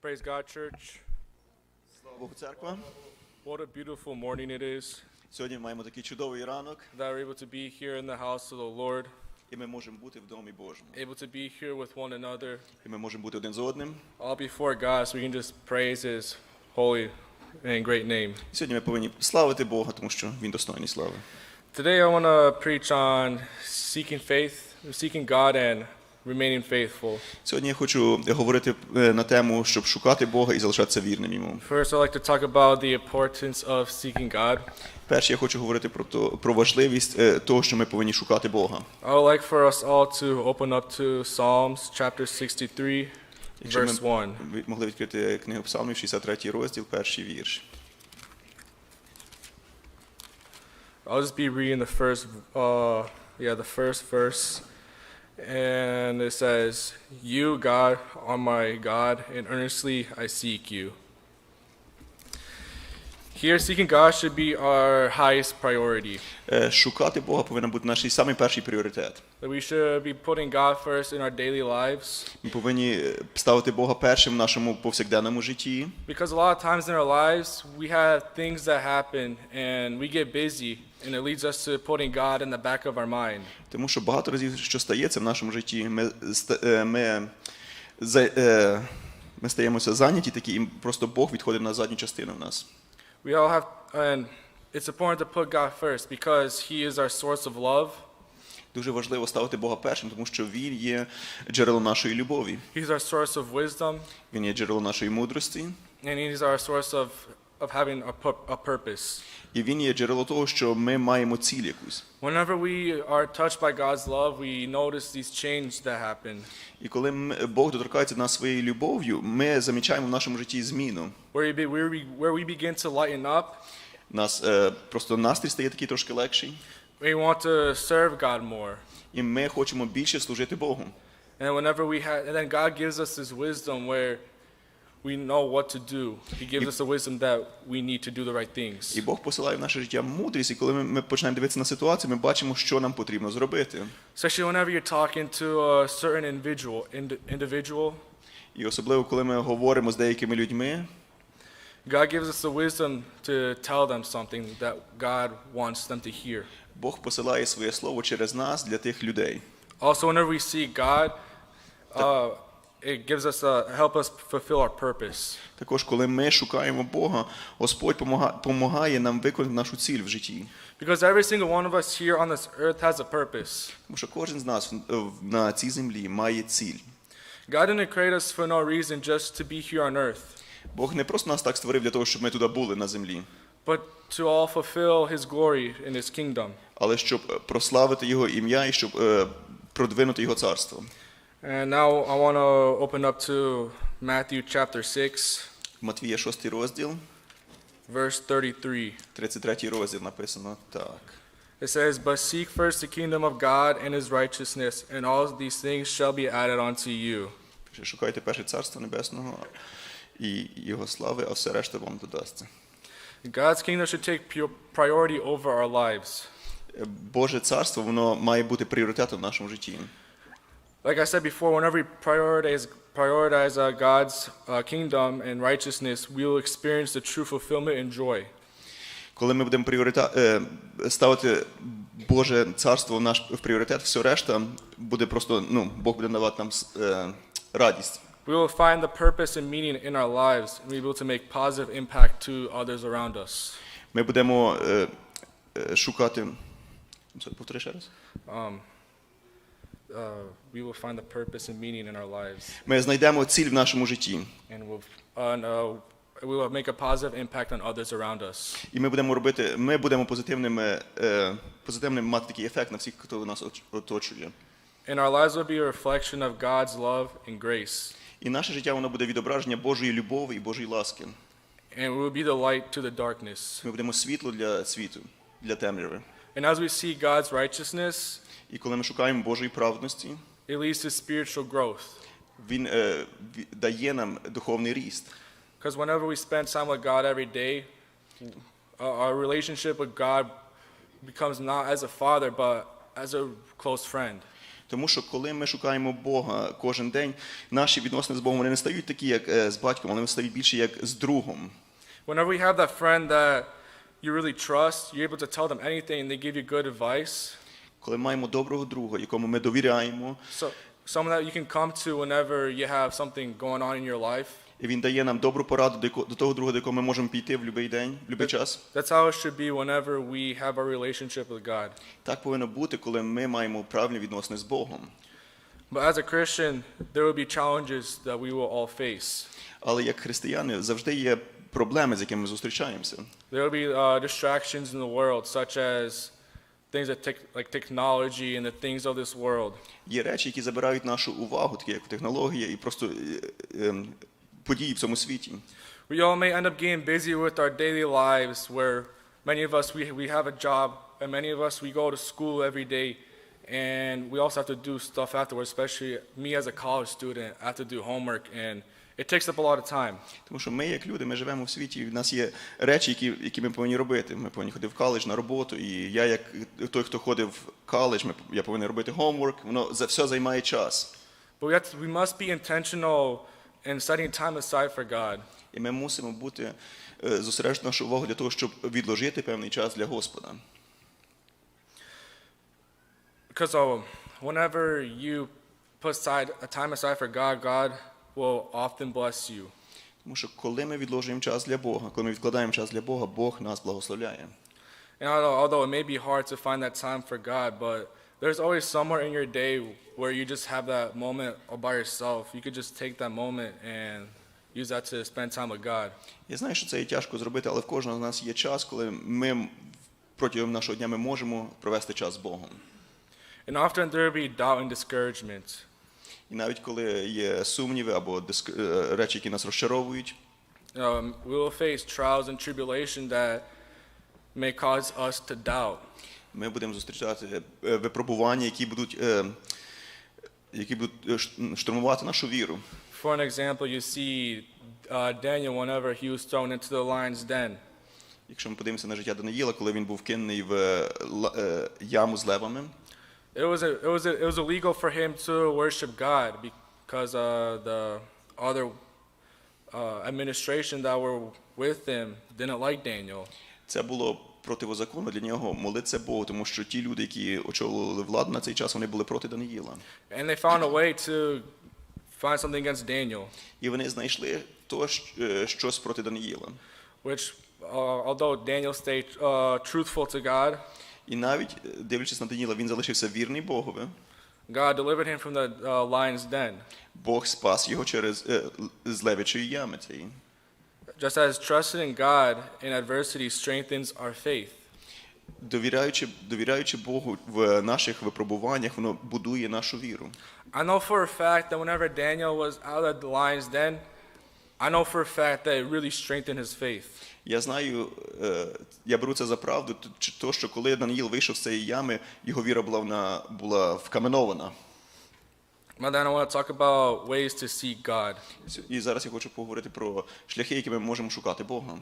Praise God, church. Bohu, церква. What a beautiful morning it is. Сьогодні маємо такий чудовий ранок. That we're able to be here in the house of the Lord. І ми можемо бути в домі Божому. Able to be here with one another. І ми можемо бути один з одним. All before God, so we can just praise His holy and great name. Сьогодні ми повинні славити Бога, тому що Він достойний слави. Today I want to preach on seeking faith, seeking God and remaining faithful. Сьогодні я хочу е, говорити е, на тему, щоб шукати Бога і залишатися вірним йому. First, I'd like to talk about the importance of seeking God. Перше, я хочу говорити про то, про важливість е, того, що ми повинні шукати Бога. I would like for us all to open up to Psalms chapter 63 verse 1. Ви могли відкрити книгу Псалмів 63 розділ, перший вірш. I'll just be reading the first uh yeah, the first verse and it says, You, God, on my God, and earnestly I seek you. Here seeking God should be our highest priority. Е, шукати Бога повинен бути наш самий пріоритет. we should be putting God first in our daily lives. Ми повинні е, ставити Бога першим в нашому повсякденному житті. Because a lot of times in our lives, we have things that happen and we get busy, and it leads us to putting God in the back of our mind. Тому що багато разів, що стається в нашому житті, ми, е, ми, ми стаємося зайняті такі, і просто Бог відходить на задню частину в нас. We all have, and it's important to put God first because He is our source of love. Дуже важливо ставити Бога першим, тому що Він є джерелом нашої любові. He's our source of wisdom. Він є джерелом нашої мудрості. And He is our source of of having a, pu- a purpose. І він є джерело того, що ми маємо ціль якусь. Whenever we are touched by God's love, we notice these changes that happen, І коли Бог доторкається нас своєю любов'ю, ми замічаємо в нашому житті зміну. where we, where, we, where we begin to lighten up. Нас е, просто настрій стає такий трошки легший, We want to serve God more. і ми хочемо більше служити Богу. And whenever we have, and then God gives us His wisdom where we know what to do. He gives us the wisdom that we need to do the right things. І Бог посилає в наше життя мудрість, і коли ми, ми починаємо дивитися на ситуацію, ми бачимо, що нам потрібно зробити. Especially whenever you're talking to a certain individual, ind- individual, І особливо, коли ми говоримо з деякими людьми, God gives us the wisdom to tell them something that God wants them to hear. Бог посилає своє слово через нас для тих людей. Also, whenever we see God uh, it gives us a, help us fulfill our purpose. Також, коли ми шукаємо Бога, Господь допомагає нам виконати нашу ціль в житті. Because every single one of us here on this earth has a purpose. Тому що кожен з нас е, на цій землі має ціль. God didn't create us for no reason just to be here on earth. Бог не просто нас так створив для того, щоб ми туди були на землі. But to all fulfill his glory in his kingdom. Але щоб е, прославити його ім'я і щоб е, продвинути його царство. And now I want to open up to Matthew chapter 6, Матвія 6 розділ, verse 33. 33 розділ написано так. It says, But seek first the kingdom of God and his righteousness, and all these things shall be added unto you. Шукайте перше царство небесного і його слави, а все решта вам додасться. God's kingdom should take priority over our lives. Боже царство, воно має бути пріоритетом в нашому житті. Like I said before, whenever we prioritize, prioritize uh, God's uh, kingdom and righteousness, we will experience the true fulfillment and joy. Коли ми будемо пріоритет, ставити Боже царство в наш в пріоритет, все решта буде просто, ну, Бог буде давати нам радість. We will find the purpose and meaning in our lives and we will to make positive impact to others around us. Ми будемо шукати. Повтори ще раз. Um, uh, we will find the purpose and meaning in our lives. And we'll, uh, make a positive impact on others around us. And our lives will be a reflection of God's love and grace. And we will be the light to the darkness. And as we see God's righteousness, І коли ми шукаємо Божої праведності, it leads to spiritual growth. Він е, дає нам духовний ріст. Because whenever we spend time with God every day, our relationship with God becomes not as a father, but as a close friend. Тому що коли ми шукаємо Бога кожен день, наші відносини з Богом вони не стають такі, як з батьком, вони стають більше як з другом. Whenever we have that friend that you really trust, you're able to tell them anything and they give you good advice. коли маємо доброго друга, якому ми довіряємо. So, someone that you can come to whenever you have something going on in your life. І він дає нам добру пораду до того друга, до якого ми можемо піти в будь-який день, в будь-який час. That's how it should be whenever we have a relationship with God. Так повинно бути, коли ми маємо правильні відносини з Богом. But as a Christian, there will be challenges that we will all face. Але як християни завжди є проблеми, з якими ми зустрічаємося. There will be uh, distractions in the world, such as things that tech, like technology and the things of this world. Є речі, які забирають нашу увагу, такі як технологія і просто події в цьому світі. We all may end up getting busy with our daily lives where many of us we, we have a job and many of us we go to school every day and we also have to do stuff afterwards, especially me as a college student, I have to do homework and It takes up a lot of time. Тому що ми, як люди, ми живемо в світі. і В нас є речі, які які ми повинні робити. Ми повинні ходити в коледж на роботу. І я, як той, хто ходив в коледж, ми я повинен робити homework. Воно за все займає час. But we, have to, we must be intentional in setting time aside for God. І ми мусимо бути е, зосереджені нашу увагу для того, щоб відложити певний час для Господа. Because oh, whenever you put aside a time aside for God, God will often bless you. Тому що коли ми відложуємо час для Бога, коли ми відкладаємо час для Бога, Бог нас благословляє. And although, it may be hard to find that time for God, but there's always somewhere in your day where you just have that moment all by yourself. You could just take that moment and use that to spend time with God. Я знаю, що це є тяжко зробити, але в кожного з нас є час, коли ми протягом нашого дня ми можемо провести час з Богом. And often there will be doubt and discouragement. І навіть коли є сумніви або е, речі, які нас розчаровують. Um, ми будемо зустрічати е, випробування, які будуть е, які будуть штурмувати нашу віру. For an example, you see uh, Daniel whenever he was thrown into the lion's den. Якщо ми подивимося на життя Даниїла, коли він був кинений в яму з левами. it was a, it was a, it was illegal for him to worship God because uh, the other uh, administration that were with him didn't like Daniel. Це було противозаконно для нього молитися Богу, тому що ті люди, які очолили владу на цей час, вони були проти Даниїла. And they found a way to find something against Daniel. І вони знайшли то щось проти Даниїла. Which uh, although Daniel stayed uh, truthful to God, І навіть е, дивлячись на Даніла, він залишився вірний Богові. God delivered him from the uh, lion's den. Бог спас його через е, з левичої ями цієї. Just as trusting in God in adversity strengthens our faith. Довіряючи, довіряючи Богу в наших випробуваннях, воно будує нашу віру. I know for a fact that whenever Daniel was out of the lion's den, I know for a fact that it really strengthened his faith. Я знаю, е, я беру це за правду, то, що коли Даниїл вийшов з цієї ями, його віра була, вона, була вкаменована. then, I want to talk about ways to seek God. І зараз я хочу поговорити про шляхи, якими ми можемо шукати Бога.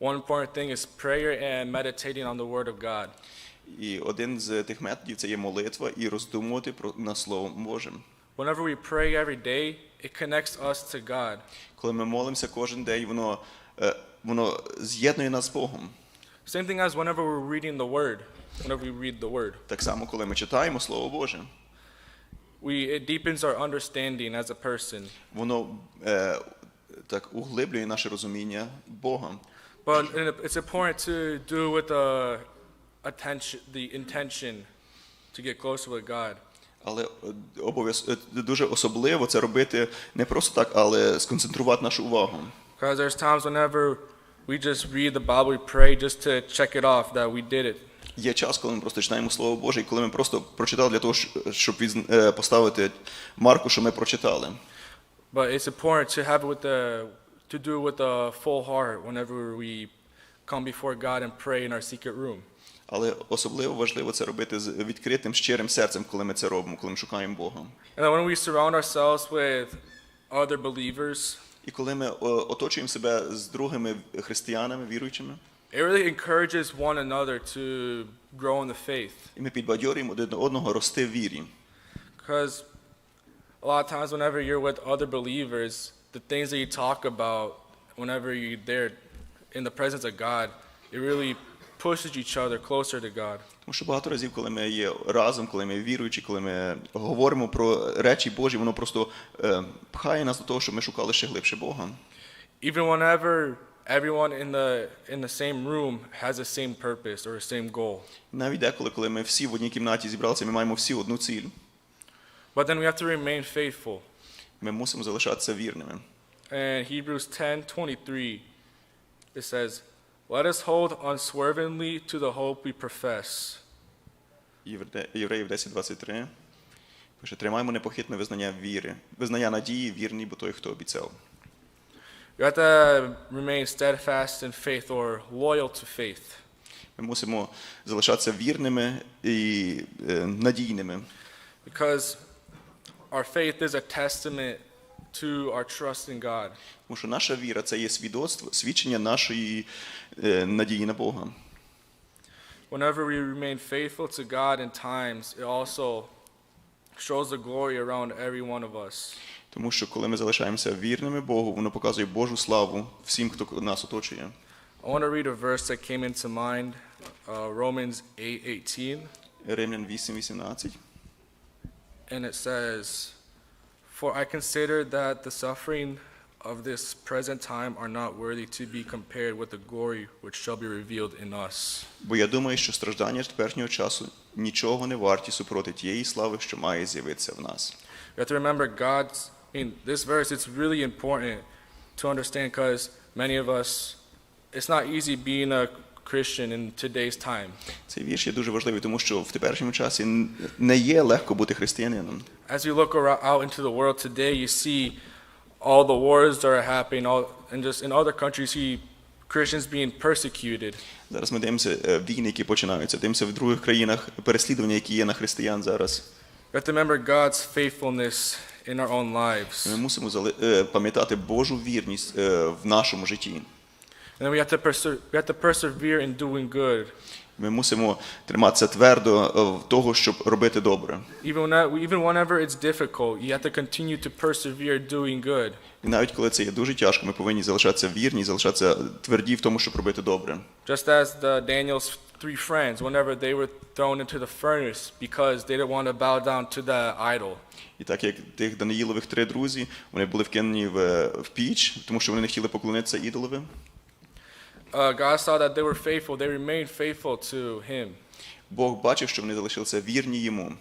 One important thing is prayer and meditating on the word of God. І один з тих методів це є молитва і роздумувати про на слово Божим. Whenever we pray every day, It connects us to God. Коли ми молимося кожен день, воно воно з'єднує нас з Богом. Same thing as whenever we're reading the word, whenever we read the word. Так само, коли ми читаємо слово Боже. We it deepens our understanding as a person. Воно е, так углиблює наше розуміння Богом. But it's important to do with the uh, attention the intention to get closer with God. Але дуже особливо це робити не просто так, але сконцентрувати нашу увагу. Because there's times whenever we just read the Bible, we pray just to check it off that we did it. Є час, коли ми просто читаємо Слово Боже, і коли ми просто прочитали для того, щоб поставити марку, що ми прочитали. But it's important to have it with the to do it with a full heart whenever we come before God and pray in our secret room. Але особливо важливо це робити з відкритим щирим серцем, коли ми це робимо, коли ми шукаємо Бога. when we surround ourselves with other believers, і коли ми оточуємо себе з другими християнами, віруючими, it really encourages one another to grow in the faith. І ми підбадьорюємо один одного рости в вірі. Because a lot of times whenever you're with other believers, the things that you talk about whenever you're there in the presence of God, it really pushes each other closer to God. Тому що багато разів, коли ми є разом, коли ми віруючі, коли ми говоримо про речі Божі, воно просто е, пхає нас до того, щоб ми шукали ще глибше Бога. Even whenever everyone in the in the same room has the same purpose or the same goal. Навіть деколи, коли ми всі в одній кімнаті зібралися, ми маємо всі одну ціль. But then we have to remain faithful. Ми мусимо залишатися вірними. And Hebrews 10:23 it says Let us hold unswervingly to the hope we profess. Євреїв 10.23 пише, тримаємо непохитне визнання віри, визнання надії, вірний, бо той, хто обіцяв. You have to remain steadfast in faith or loyal to faith. Ми мусимо залишатися вірними і надійними. Because our faith is a testament to our trust in God. Тому що наша віра це є свідоцтво, свідчення нашої надії на Бога. Whenever we remain faithful to God in times, it also shows the glory around every one of us. Тому що коли ми залишаємося вірними Богу, воно показує Божу славу всім, хто нас оточує. I want to read a verse that came into mind, uh, Romans 8:18. Римлян 8:18. And it says, for I consider that the suffering of this present time are not worthy to be compared with the glory which shall be revealed in us. Бо я думаю, що страждання теперішнього часу нічого не варті супроти тієї слави, що має з'явитися в нас. We have to remember God's in this verse it's really important to understand cuz many of us it's not easy being a Christian in today's time. Цей вірш є дуже важливий, тому що в теперішньому часі не є легко бути християнином. As you look around out into the world today, you see all the wars that are happening, all and just in other countries you Christians being persecuted. Зараз ми дивимося е, війни, які починаються. Дивимося в других країнах переслідування, які є на християн зараз. We have to remember God's faithfulness in our own lives. Ми мусимо е, пам'ятати Божу вірність е, в нашому житті. And we have to we have to persevere in doing good. Ми мусимо триматися твердо е, в того, щоб робити добре. Even whenever it's difficult, you have to continue to persevere doing good. І навіть коли це є дуже тяжко, ми повинні залишатися вірні, залишатися тверді в тому, щоб робити добре. Just as the Daniel's three friends, whenever they were thrown into the furnace because they didn't want to bow down to the idol. І так як тих Даниїлових три друзі, вони були вкинені в, е, в піч, тому що вони не хотіли поклонитися ідоловим. Uh, God saw that they were faithful. They remained faithful to him. Бог бачив, що вони залишилися вірні йому.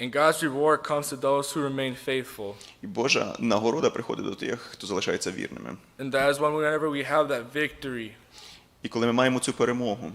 And God's reward comes to those who remain faithful. І Божа нагорода приходить до тих, хто залишається вірними. And that is when whenever we have that victory. І коли ми маємо цю перемогу.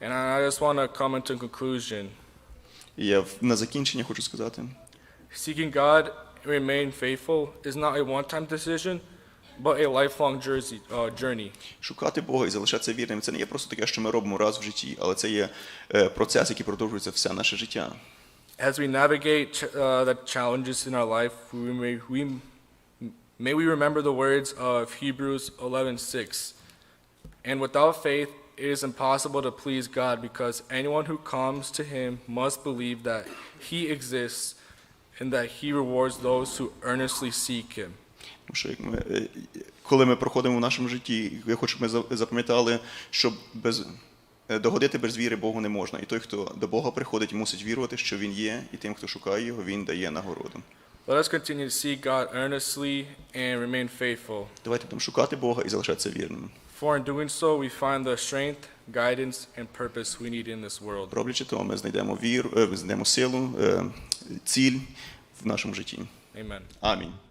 And I just want to comment a conclusion. на закінчення хочу сказати. Seeking God, remain faithful is not a one-time decision but a lifelong jersey, uh, journey. Шукати Бога і залишатися вірним це не є просто таке, що ми робимо раз в житті, але це є е, процес, який продовжується все наше життя. As we navigate uh, the challenges in our life, we may, we, may we remember the words of Hebrews 11:6. And without faith, it is impossible to please God because anyone who comes to him must believe that he exists and that he rewards those who earnestly seek him. Тому що як ми, е, коли ми проходимо в нашому житті, я хочу, щоб ми запам'ятали, що без е, догодити без віри Богу не можна. І той, хто до Бога приходить, мусить вірувати, що він є, і тим, хто шукає його, він дає нагороду. Let us continue to seek God earnestly and remain faithful. Давайте будемо шукати Бога і залишатися вірними. For in doing so, we find the strength, guidance, and purpose we need in this world. Роблячи то, ми знайдемо віру, е, знайдемо силу, ціль в нашому житті. Amen. Амінь.